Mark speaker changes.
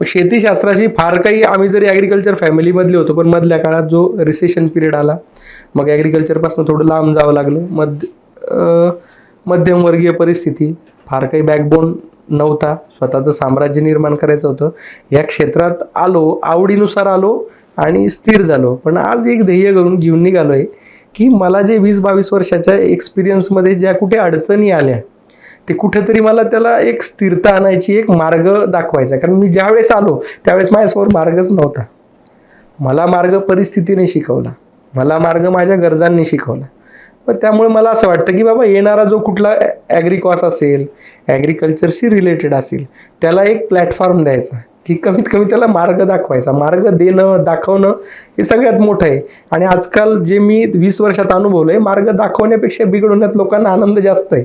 Speaker 1: मग फार काही आम्ही जरी ॲग्रिकल्चर फॅमिलीमधले होतो पण मधल्या काळात जो रिसेशन पिरियड आला मग ॲग्रिकल्चरपासून थोडं लांब जावं लागलं. मध मध्यमवर्गीय परिस्थिती फार काही बॅकबोन नव्हता. स्वतःचं साम्राज्य निर्माण करायचं होतं. या क्षेत्रात आलो आवडीनुसार आलो आणि स्थिर झालो. पण आज एक ध्येय करून घेऊन निघालोय की मला जे वीस बावीस वर्षाच्या एक्सपिरियन्समध्ये ज्या कुठे अडचणी आल्या ते कुठेतरी मला त्याला एक स्थिरता आणायची एक मार्ग दाखवायचा. कारण मी ज्यावेळेस आलो त्यावेळेस माझ्यासमोर मार्गच नव्हता. मला मार्ग परिस्थितीने शिकवला. मला मार्ग माझ्या गरजांनी शिकवला. पण त्यामुळे मला असं वाटतं की बाबा येणारा जो कुठला ॲग्रिकॉस असेल ॲग्रिकल्चरशी रिलेटेड असेल त्याला एक प्लॅटफॉर्म द्यायचा की कमीत कमी त्याला मार्ग दाखवायचा. मार्ग देणं दाखवणं हे सगळ्यात मोठं आहे. आणि आजकाल जे मी वीस वर्षात अनुभवलं आहे मार्ग दाखवण्यापेक्षा बिघडवण्यात लोकांना आनंद जास्त आहे.